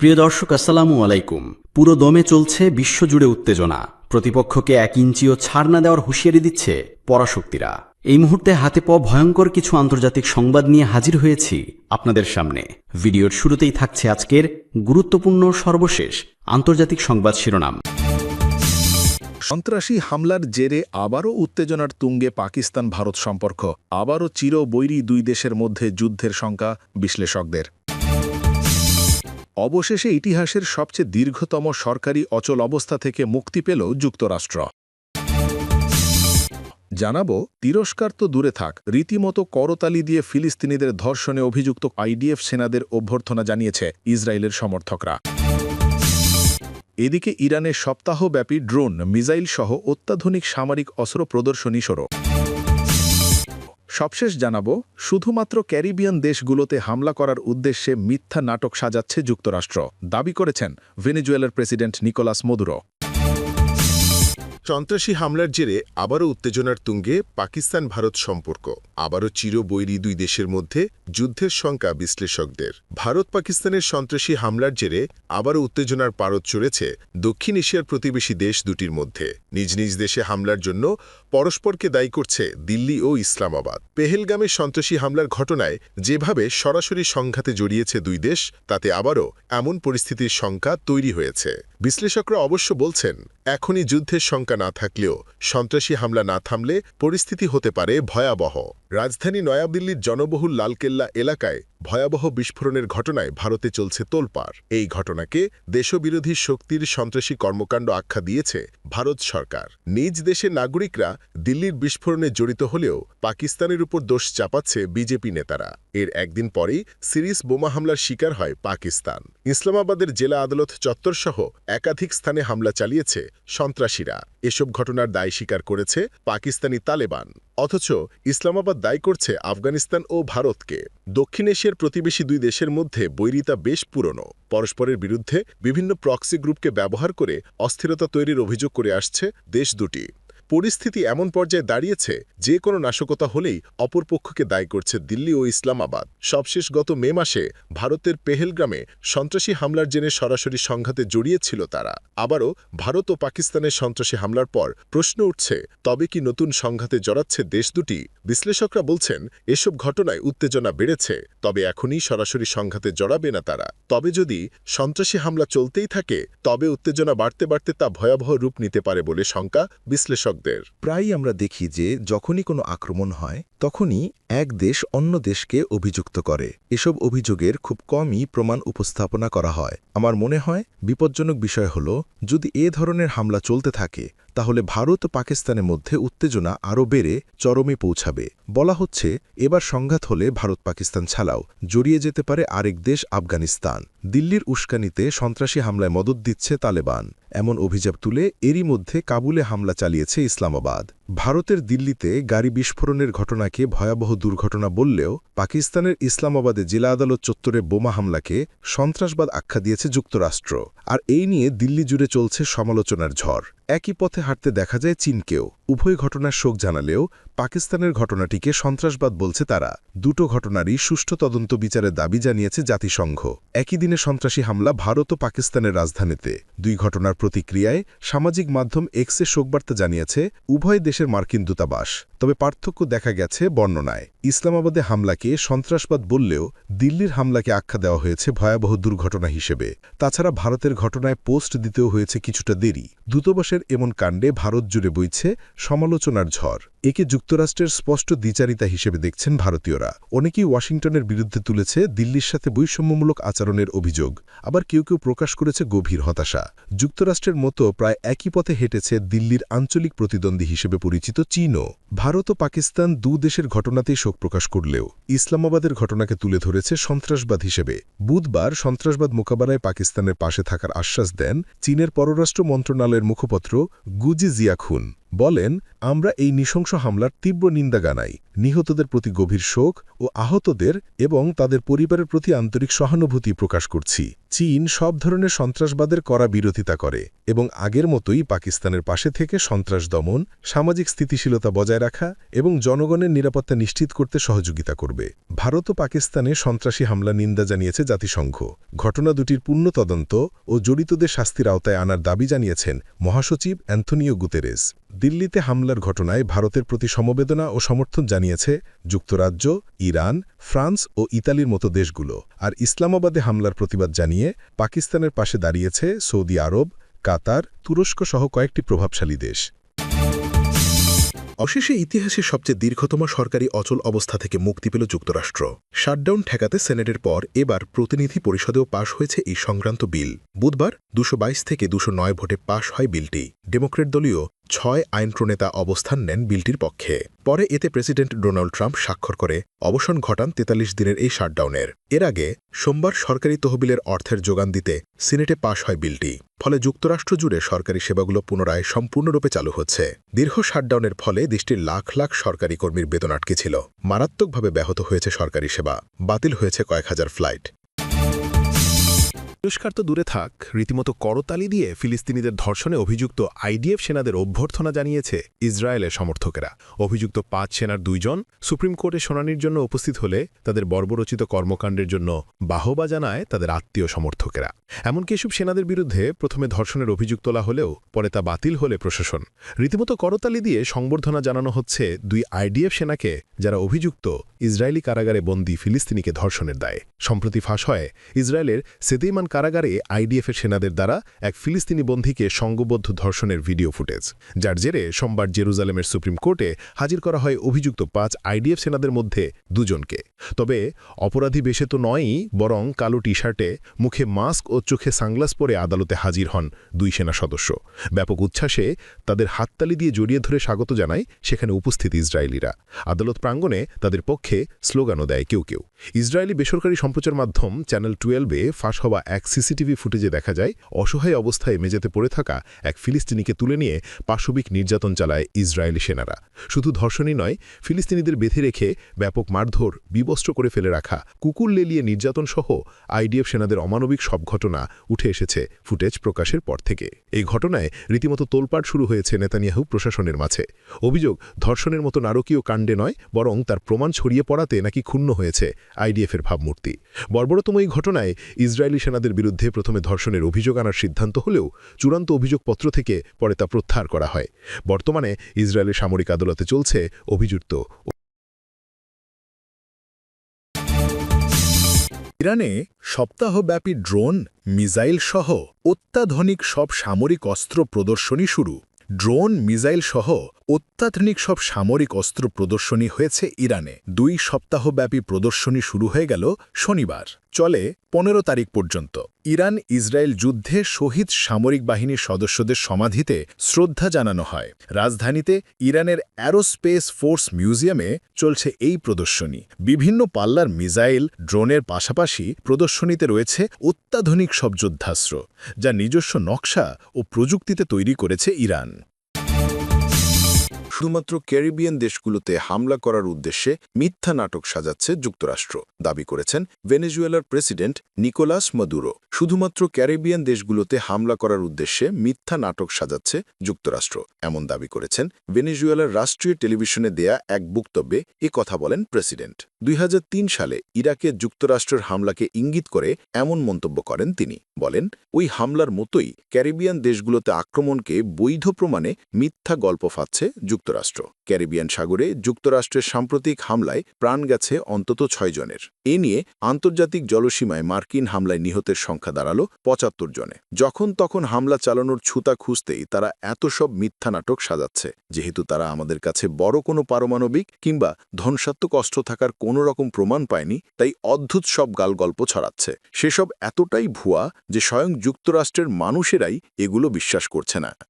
প্রিয় দর্শক, আসসালামু আলাইকুম। পুরো দমে চলছে বিশ্বজুড়ে উত্তেজনা। প্রতিপক্ষকে এক ইঞ্চিও ছাড় না দেওয়ার হুঁশিয়ারি দিচ্ছে পরাশক্তিরা। এই মুহূর্তে হাতে পাওয়া ভয়ঙ্কর কিছু আন্তর্জাতিক সংবাদ নিয়ে হাজির হয়েছি আপনাদের সামনে। ভিডিওর শুরুতেই থাকছে আজকের গুরুত্বপূর্ণ সর্বশেষ আন্তর্জাতিক সংবাদ শিরোনাম। সন্ত্রাসী হামলার জেরে আবারও উত্তেজনার তুঙ্গে পাকিস্তান ভারত সম্পর্ক। আবারও চির বৈরী দুই দেশের মধ্যে যুদ্ধের শঙ্কা বিশ্লেষকদের। অবশেষে ইতিহাসের সবচেয়ে দীর্ঘতম সরকারি অচল অবস্থা থেকে মুক্তি পেল যুক্তরাষ্ট্র। জানাব, তিরস্কার তো দূরে থাক, রীতিমতো করতালি দিয়ে ফিলিস্তিনিদের ধর্ষণে অভিযুক্ত আইডিএফ সেনাদের অভ্যর্থনা জানিয়েছে ইসরায়েলের সমর্থকরা। এদিকে ইরানের সপ্তাহব্যাপী ড্রোন মিসাইল সহ অত্যাধুনিক সামরিক অস্ত্র প্রদর্শনী সরো সবশেষ জানাব, শুধুমাত্র ক্যারিবিয়ান দেশগুলোতে হামলা করার উদ্দেশ্যে মিথ্যা নাটক সাজাচ্ছে যুক্তরাষ্ট্র, দাবি করেছেন ভেনেজুয়েলার প্রেসিডেন্ট নিকোলাস মদুরো। সন্ত্রাসী হামলার জেরে আবারও উত্তেজনার তুঙ্গে পাকিস্তান ভারত সম্পর্ক। আবারও চিরবৈরী দুই দেশের মধ্যে যুদ্ধের শঙ্কা বিশ্লেষকদের। ভারত পাকিস্তানের সন্ত্রাসী হামলার জেরে আবারও উত্তেজনার পারদ চড়েছে দক্ষিণ এশিয়ার প্রতিবেশী দেশ দুটির মধ্যে। নিজ নিজ দেশে হামলার জন্য পরস্পরকে দায়ী করছে দিল্লি ও ইসলামাবাদ। পেহেলগামের সন্ত্রাসী হামলার ঘটনায় যেভাবে সরাসরি সংঘাতে জড়িয়েছে দুই দেশ, তাতে আবারও এমন পরিস্থিতির শঙ্কা তৈরি হয়েছে। বিশ্লেষকরা অবশ্য বলছেন, এখনই যুদ্ধের শঙ্কা না থাকলেও সন্ত্রাসী হামলা না থামলে পরিস্থিতি হতে পারে ভয়াবহ। রাজধানী নয়াদিল্লির জনবহুল লালকেল্লা এলাকায় ভয়াবহ বিস্ফোরণের ঘটনায় ভারতে চলছে তোলপাড়। এই ঘটনাকে দেশবিরোধী শক্তির সন্ত্রাসী কর্মকাণ্ড আখ্যা দিয়েছে ভারত সরকার। নিজ দেশের নাগরিকরা দিল্লির বিস্ফোরণে জড়িত হলেও পাকিস্তানের উপর দোষ চাপাচ্ছে বিজেপি নেতারা। এর একদিন পরেই সিরিজ বোমা হামলার শিকার হয় পাকিস্তান। ইসলামাবাদের জেলা আদালত চত্বরসহ একাধিক স্থানে হামলা চালিয়েছে সন্ত্রাসীরা। এসব ঘটনার দায় স্বীকার করেছে পাকিস্তানি তালেবান। অথচ ইসলামাবাদ দায়ী করছে আফগানিস্তান ও ভারতকে। দক্ষিণ এশিয়ার প্রতিবেশী দুই দেশের মধ্যে বৈরিতা বেশ পুরনো। পরস্পরের বিরুদ্ধে বিভিন্ন প্রক্সি গ্রুপকে ব্যবহার করে অস্থিরতা তৈরির অভিযোগ করে আসছে দেশ দুটি। পরিস্থিতি এমন পর্যায়ে দাঁড়িয়েছে যে কোনো নাশকতা হলেই অপরপক্ষকে দায়ী করছে দিল্লি ও ইসলামাবাদ। সবশেষ গত মে মাসে ভারতের পেহেলগ্রামে সন্ত্রাসী হামলার জেনে সরাসরি সংঘাতে জড়িয়েছিল তারা। আবারও ভারত ও পাকিস্তানের সন্ত্রাসী হামলার পর প্রশ্ন উঠছে, তবে কি নতুন সংঘাতে জড়াচ্ছে দেশ দুটি? বিশ্লেষকরা বলছেন, এসব ঘটনায় উত্তেজনা বেড়েছে, তবে এখনই সরাসরি সংঘাতে জড়াবে না তারা। তবে যদি সন্ত্রাসী হামলা চলতেই থাকে, তবে উত্তেজনা বাড়তে বাড়তে তা ভয়াবহ রূপ নিতে পারে বলে শঙ্কা বিশ্লেষকদের প্রায়ই আমরা দেখি যে যখনই কোনো আক্রমণ হয় তখনই এক দেশ অন্য দেশকে অভিযুক্ত করে। এসব অভিযোগের খুব কমই প্রমাণ উপস্থাপনা করা হয়। আমার মনে হয়, বিপজ্জনক বিষয় হল, যদি এ ধরনের হামলা চলতে থাকে, তাহলে ভারত ও পাকিস্তানের মধ্যে উত্তেজনা আরও বেড়ে, চরমে পৌঁছাবে। বলা হচ্ছে, এবার সংঘাত হলে ভারত পাকিস্তান ছাড়াও জড়িয়ে যেতে পারে আরেক দেশ আফগানিস্তান। দিল্লির উস্কানিতে সন্ত্রাসী হামলায় মদত দিচ্ছে তালেবান। এমন অভিযোগ তুলে এরই মধ্যে কাবুলে হামলা চালিয়েছে ইসলামাবাদ। ভারতের দিল্লিতে গাড়ি বিস্ফোরণের ঘটনাকে ভয়াবহ দুর্ঘটনা বললেও পাকিস্তানের ইসলামাবাদে জেলা আদালত চত্বরে বোমা হামলাকে সন্ত্রাসবাদ আখ্যা দিয়েছে যুক্তরাষ্ট্র। আর এই নিয়ে দিল্লি জুড়ে চলছে সমালোচনার ঝড়। একই পথে হাঁটতে দেখা যায় চীনকেও। উভয় ঘটনার শোক জানালেও পাকিস্তানের ঘটনাটিকে সন্ত্রাসবাদ বলছে তারা। দুটো ঘটনারই সুষ্ঠু তদন্ত বিচারের দাবি জানিয়েছে জাতিসংঘ। একই দিনে সন্ত্রাসী হামলা ভারত ও পাকিস্তানের রাজধানীতে। দুই ঘটনার প্রতিক্রিয়ায় সামাজিক মাধ্যম এক্সে শোকবার্তা জানিয়েছে, উভয় দেশের মার্কিন দূতাবাস। তবে পার্থক্য দেখা গেছে বর্ণনায়। ইসলামাবাদে হামলাকে সন্ত্রাসবাদ বললেও দিল্লির হামলাকে আখ্যা দেওয়া হয়েছে ভয়াবহ দুর্ঘটনা হিসেবে। তাছাড়া ভারতের ঘটনায় পোস্ট দিতেও হয়েছে কিছুটা দেরি। দূতাবাসের এমন কাণ্ডে ভারত জুড়ে বইছে সমালোচনার ঝড়। একে যুক্তরাষ্ট্রের স্পষ্ট দ্বিচারিতা হিসেবে দেখছেন ভারতীয়রা। অনেকেই ওয়াশিংটনের বিরুদ্ধে তুলেছে দিল্লির সাথে বৈষম্যমূলক আচরণের অভিযোগ। আবার কেউ কেউ প্রকাশ করেছে গভীর হতাশা। যুক্তরাষ্ট্রের মতো প্রায় একই পথে হেঁটেছে দিল্লির আঞ্চলিক প্রতিদ্বন্দ্বী হিসেবে পরিচিত চীনও। ভারত ও পাকিস্তান দু দেশের ঘটনাতেই শোক প্রকাশ করলেও ইসলামাবাদের ঘটনাকে তুলে ধরেছে সন্ত্রাসবাদ হিসেবে। বুধবার সন্ত্রাসবাদ মোকাবেলায় পাকিস্তানের পাশে থাকার আশ্বাস দেন চীনের পররাষ্ট্র মন্ত্রণালয়ের মুখপত্র গুজি জিয়াখুন। বলেন আমরা এই নৃশংস হামলার তীব্র নিন্দা গানাই নিহতদের প্রতি গভীর শোক ও আহতদের এবং তাদের পরিবারের প্রতি আন্তরিক সহানুভূতি প্রকাশ করছি। চীন সব ধরনের সন্ত্রাসবাদের করা বিরোধিতা করে এবং আগের মতোই পাকিস্তানের পাশে থেকে সন্ত্রাস দমন, সামাজিক স্থিতিশীলতা বজায় রাখা এবং জনগণের নিরাপত্তা নিশ্চিত করতে সহযোগিতা করবে। ভারত ও পাকিস্তানে সন্ত্রাসী হামলা নিন্দা জানিয়েছে জাতিসংঘ। ঘটনা দুটির পূর্ণ তদন্ত ও জড়িতদের শাস্তির আওতায় আনার দাবি জানিয়েছেন মহাসচিব অ্যান্থনিও গুতেরেস। দিল্লিতে হামলার ঘটনায় ভারতের প্রতি সমবেদনা ও সমর্থন জানিয়েছে যুক্তরাজ্য, ইরান ফ্রান্স ও ইতালির মতো দেশগুলো আর ইসলামাবাদে হামলার প্রতিবাদ জানিয়ে পাকিস্তানের পাশে দাঁড়িয়েছে সৌদি আরব, কাতার তুরস্ক সহ কয়েকটি প্রভাবশালী দেশ। অশেষে ইতিহাসের সবচেয়ে দীর্ঘতম সরকারি অচল অবস্থা থেকে মুক্তি পেল যুক্তরাষ্ট্র। শাটডাউন ঠেকাতে সেনেটের পর এবার প্রতিনিধি পরিষদেও পাশ হয়েছে এই সংক্রান্ত বিল। বুধবার দুশো থেকে দুশো ভোটে পাশ হয় বিলটি। ডেমোক্রেট দলীয় ছয় আইন প্রণেতা অবস্থান নেন বিলটির পক্ষে। পরে এতে প্রেসিডেন্ট ডোনাল্ড ট্রাম্প স্বাক্ষর করে অবসান ঘটান তেতাল্লিশ দিনের এই শাটডাউনের। এর আগে সোমবার সরকারি তহবিলের অর্থের যোগান দিতে সিনেটে পাশ হয় বিলটি। ফলে যুক্তরাষ্ট্র জুড়ে সরকারি সেবাগুলো পুনরায় সম্পূর্ণরূপে চালু হচ্ছে। দীর্ঘ শাটডাউনের ফলে দেশটির লাখ লাখ সরকারি কর্মীর বেতন আটকে ছিল। মারাত্মকভাবে ব্যাহত হয়েছে সরকারি সেবা। বাতিল হয়েছে কয়েক হাজার ফ্লাইট। পুরস্কার তো দূরে থাক, রীতিমতো করতালি দিয়ে ফিলিস্তিনিদের ধর্ষণে অভিযুক্ত আইডিএফ সেনাদের অভ্যর্থনা জানিয়েছে ইসরায়েলের সমর্থকেরা। অভিযুক্ত পাঁচ সেনার দুইজন সুপ্রিম কোর্টে শুনানির জন্য উপস্থিত হলে তাদের বর্বরচিত কর্মকাণ্ডের জন্য বাহবা জানায় তাদের আত্মীয় সমর্থকেরা। এমনকি এসব সেনাদের বিরুদ্ধে প্রথমে ধর্ষণের অভিযোগ তোলা হলেও পরে তা বাতিল হলে প্রশাসন। রীতিমতো করতালি দিয়ে সংবর্ধনা জানানো হচ্ছে দুই আইডিএফ সেনাকে, যারা অভিযুক্ত ইসরায়েলি কারাগারে বন্দী ফিলিস্তিনিকে ধর্ষণের দায়। সম্প্রতি ফাঁস হয় ইসরায়েলের সেদেইমান কারাগারে আইডিএফের সেনাদের দ্বারা এক ফিলিস্তিনি বন্দীকে সংঘবদ্ধ ধর্ষণের ভিডিও ফুটেজ। যার জেরে সোমবার জেরুজালেমের সুপ্রিম কোর্টে হাজির করা হয় অভিযুক্ত পাঁচ আইডিএফ সেনাদের মধ্যে দুজনকে। তবে অপরাধী বেশে তো নয়ই, বরং কালো টি শার্টে মুখে মাস্ক ও চোখে সাংগ্লাস পরে আদালতে হাজির হন দুই সেনা সদস্য। ব্যাপক উচ্ছ্বাসে তাদের হাততালি দিয়ে জড়িয়ে ধরে স্বাগত জানায় সেখানে উপস্থিত ইসরায়েলিরা। আদালত প্রাঙ্গণে তাদের পক্ষে স্লোগানও দেয় কেউ কেউ। ইসরায়েলি বেসরকারি সম্প্রচার মাধ্যম চ্যানেল টুয়েলভে ফাঁস হওয়া এক সিসিটিভি ফুটেজে দেখা যায়, অসহায় অবস্থায় মেঝেতে পড়ে থাকা এক ফিলিস্তিনিকে তুলে নিয়ে পাশবিক নির্যাতন চালায় ইসরায়েলি সেনারা। শুধু ধর্ষণই নয়, ফিলিস্তিনিদের বেঁধে রেখে ব্যাপক মারধর, বিবস্ত্র করে ফেলে রাখা, কুকুর লেলিয়ে নির্যাতন সহ আইডিএফ সেনাদের অমানবিক সব ঘটনা উঠে এসেছে ফুটেজ প্রকাশের পর থেকে। এই ঘটনায় রীতিমতো তোলপাট শুরু হয়েছে নেতানিয়াহু প্রশাসনের মাঝে। অভিযোগ, ধর্ষণের মতো নারকীয় কাণ্ডে নয়, বরং তার প্রমাণ ছড়িয়ে পড়াতে নাকি ক্ষুণ্ণ হয়েছে আইডিএফের ভাবমূর্তি। বর্বরতম এই ঘটনায় ইসরায়েলি সেনাদের বিরুদ্ধে প্রথমে ধর্ষণের অভিযোগ আনার সিদ্ধান্ত হলেও চূড়ান্ত অভিযোগপত্র থেকে পরে তা প্রত্যাহার করা হয়। বর্তমানে ইসরায়েলের সামরিক আদালতে চলছে অভিযুক্ত ইরানে সপ্তাহব্যাপী ড্রোন, মিসাইল সহ অত্যাধুনিক সব সামরিক অস্ত্র প্রদর্শনী শুরু। ড্রোন, মিসাইল সহ অত্যাধুনিক সব সামরিক অস্ত্র প্রদর্শনী হয়েছে ইরানে। দুই সপ্তাহব্যাপী প্রদর্শনী শুরু হয়ে গেল শনিবার। চলে পনেরো তারিখ পর্যন্ত। ইরান ইসরায়েল যুদ্ধে শহীদ সামরিক বাহিনীর সদস্যদের সমাধিতে শ্রদ্ধা জানানো হয়। রাজধানীতে ইরানের অ্যারোস্পেস ফোর্স মিউজিয়ামে চলছে এই প্রদর্শনী। বিভিন্ন পাল্লার মিসাইল, ড্রোনের পাশাপাশি প্রদর্শনীতে রয়েছে অত্যাধুনিক সব যুদ্ধাস্ত্র, যা নিজস্ব নকশা ও প্রযুক্তিতে তৈরি করেছে ইরান। শুধুমাত্র ক্যারিবিয়ান দেশগুলোতে হামলা করার উদ্দেশ্যে মিথ্যা নাটক সাজাচ্ছে যুক্তরাষ্ট্র, দাবি করেছেন ভেনেজুয়েলার প্রেসিডেন্ট নিকোলাস মাদুরো। শুধুমাত্র ক্যারিবিয়ান দেশগুলোতে হামলা করার উদ্দেশ্যে মিথ্যা নাটক সাজাচ্ছে যুক্তরাষ্ট্র, এমন দাবি করেছেন ভেনেজুয়েলার রাষ্ট্রীয় টেলিভিশনে দেয়া এক বক্তব্যে এ কথা বলেন প্রেসিডেন্ট। দুই হাজার তিন সালে ইরাকে যুক্তরাষ্ট্রের হামলাকে ইঙ্গিত করে এমন মন্তব্য করেন তিনি। বলেন, ওই হামলার মতোই ক্যারিবিয়ান দেশগুলোতে আক্রমণকে বৈধ প্রমাণে মিথ্যা গল্প ফাচ্ছে যুক্তরাষ্ট্র। ক্যারিবিয়ান সাগরে যুক্তরাষ্ট্রের সাম্প্রতিক হামলায় প্রাণ গেছে অন্তত ছয় জনের। এ নিয়ে আন্তর্জাতিক জলসীমায় মার্কিন হামলায় নিহতের সংখ্যা দাঁড়াল পঁচাত্তর জনে। যখন তখন হামলা চালানোর ছুতা খুঁজতেই তারা এত সব মিথ্যা নাটক সাজাচ্ছে, যেহেতু তারা আমাদের কাছে বড় কোনো পারমাণবিক কিংবা ধ্বংসাত্মক অস্ত্র থাকার কোনো রকম প্রমাণ পায়নি, তাই অদ্ভুত সব গাল গল্প ছড়াচ্ছে। সেসব এতটাই ভুয়া যে স্বয়ং যুক্তরাষ্ট্রের মানুষেরাই এগুলো বিশ্বাস করছে না।